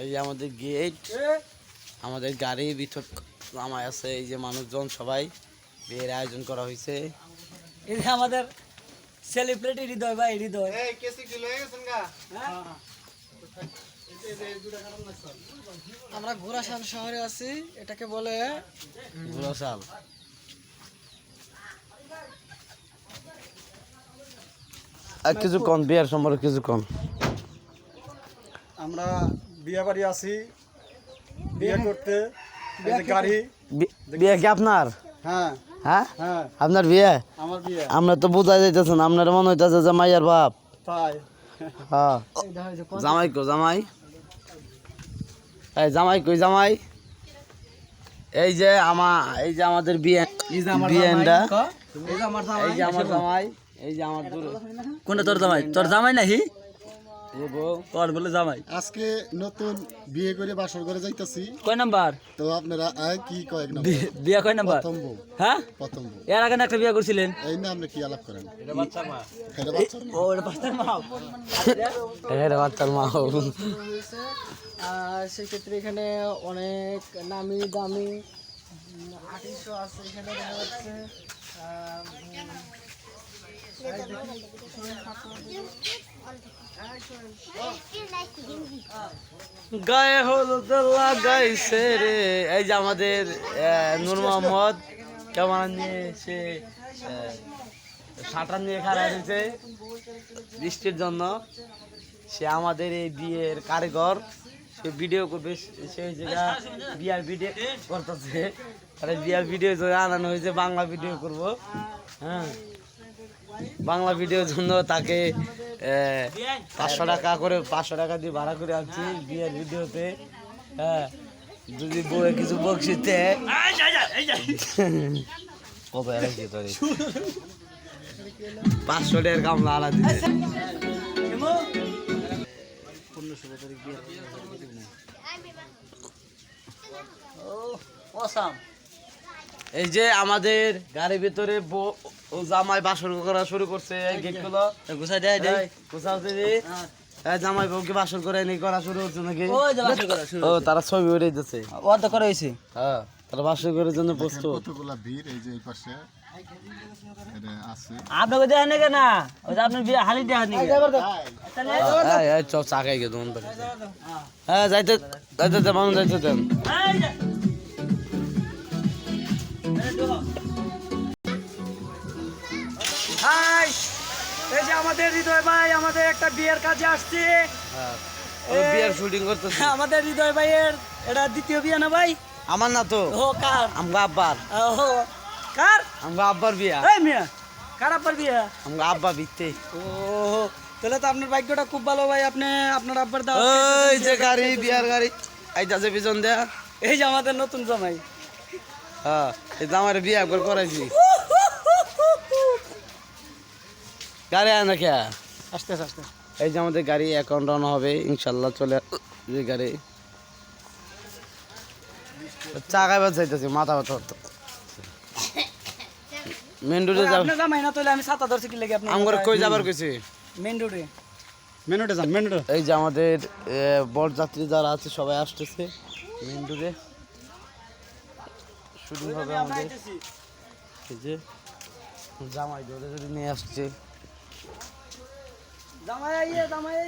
এই যে আমাদের গেট আমাদের গাড়ির ভিতর জামাই আছে এই যে মানুষজন সবাই বিয়ের আয়োজন করা হয়েছে। এই যে আমাদের সেলিব্রিটি হৃদয় ভাই হৃদয়। আমরা ঘোড়াশাল শহরে আছি এটাকে বলে আর কিছু কম বিয়ের সম্পর্কে কিছু কম আমরা বিয়ে বাড়ি আছি বিয়ে করতে এই গাড়ি। বিয়ে কি আপনার? হ্যাঁ। হ্যাঁ? হ্যাঁ। আপনার বিয়ে? আমার বিয়ে। আমরা তো বোঝা যাইতেছেন আপনার মনে হইতেছে যে মাইয়ার বাপ। তাই। হ্যাঁ। জামাই কো জামাই। এই জামাই কই জামাই? এই যে আমা এই যে আমাদের বিয়ে বিয়েনটা এই যে আমার জামাই। এই যে আমার দুর। কোনটা তোর জামাই? তোর জামাই নাহি এই বলে জামাই। আজকে নতুন বিয়ে করে বাসর করে যাইতাছি। কয় নাম্বার? তো আপনারা আয় কি নম্বর? বিয়া কয় নাম্বার? প্রথম বউ। হ্যাঁ? প্রথম বউ। এর আগে একটা বিয়া করছিলেন? এই না আপনি কি আলাপ করেন? এটা বাচ্চার মা। ও এটা বাচ্চার মা। এর বাচ্চার মা। আর সেক্ষেত্রে এখানে অনেক নামি দামি আর্টিস্টও আছে এখানে দেখা যাচ্ছে। আহ, গায়ে হলুদ লাগাইছে রে। এই যে আমাদের নূর মোহাম্মদ কেমন নিয়ে সে শাটার নিয়ে খারাপ হয়েছে বৃষ্টির জন্য। সে আমাদের এই বিয়ের কারিগর। সে ভিডিও করবে, সে জায়গা বিয়ার ভিডিও করতেছে। তাহলে বিয়ার ভিডিও আনানো হয়েছে, বাংলা ভিডিও করব। হ্যাঁ। বাংলা ভিডিওর জন্য তাকে পাঁচশো টাকা করে, পাঁচশো টাকা দিয়ে ভাড়া করে আনছি বিয়ের ভিডিওতে। হ্যাঁ যদি বউয়ে কিছু বকশিতে কত এলাকি তোর পাঁচশো টাকার কামলা আলা দিতে অসাম। এই যে আমাদের গাড়ির ভিতরে জামাই বাসর করা শুরু করছে এই গেটগুলো। গুছাই দেয় দেয়। এই, কোথাও জামাই বউকে বাসর করে নি করা শুরু হচ্ছে নাকি? ও তারা ছবি উঠে দিতেছে। অর্ধ করা হয়েছে। হ্যাঁ তারা বাসর করার জন্য প্রস্তুত। কতগুলা ভিড় এই যে এই পাশে? আপনাকে দেয় নাকি না? ওই যে আপনার বিয়ে হালি দেয় এই, এই, চাকাই গে তোমার হ্যাঁ যাইতে যাইতে মানুষ যাইতে দেন হাই এই যে আমাদের হৃদয় ভাই আমাদের একটা বিয়ের কাজে আসছে। হ্যাঁ বিয়ার শুটিং করতেছে। আমাদের হৃদয় ভাইয়ের এটা দ্বিতীয় বিয়ে না ভাই? আমার না তো। ও কার? আমগা আব্বার। ও কার? আমগা আব্বার বিয়া। এই মিয়া কার আব্বার বিয়ে? আমগা আব্বা বিতে ও তাহলে তো আপনার ভাগ্যটা খুব ভালো ভাই আপনি আপনার আব্বার দাও ওই যে গাড়ি বিয়ার গাড়ি। আইতাছে পিছন দেয়া। এই যে আমাদের নতুন জামাই। হ্যাঁ এই যে আমার বিয়া একবার করাইছি। গাড়ি আয় না কে? আস্তে আস্তে এই যে আমাদের গাড়ি অ্যাকাউন্ট রান হবে ইনশাল্লাহ চলে যে গাড়ি। চাকায় বাজ যাইতেছে মাথা ব্যথা হতো মেন রোডে যাব আপনার জামাই না তাহলে আমি ছাতা ধরছি কি লাগে আপনার আমার কই যাবার কইছি? মেন রোডে মেনুটা যান মেনুটা এই যে আমাদের বরযাত্রী যারা আছে সবাই আসতেছে। মেন রোডে শুটিং হবে আমাদের এই যে জামাই ধরে ধরে নিয়ে আসছে। জামাই জামাই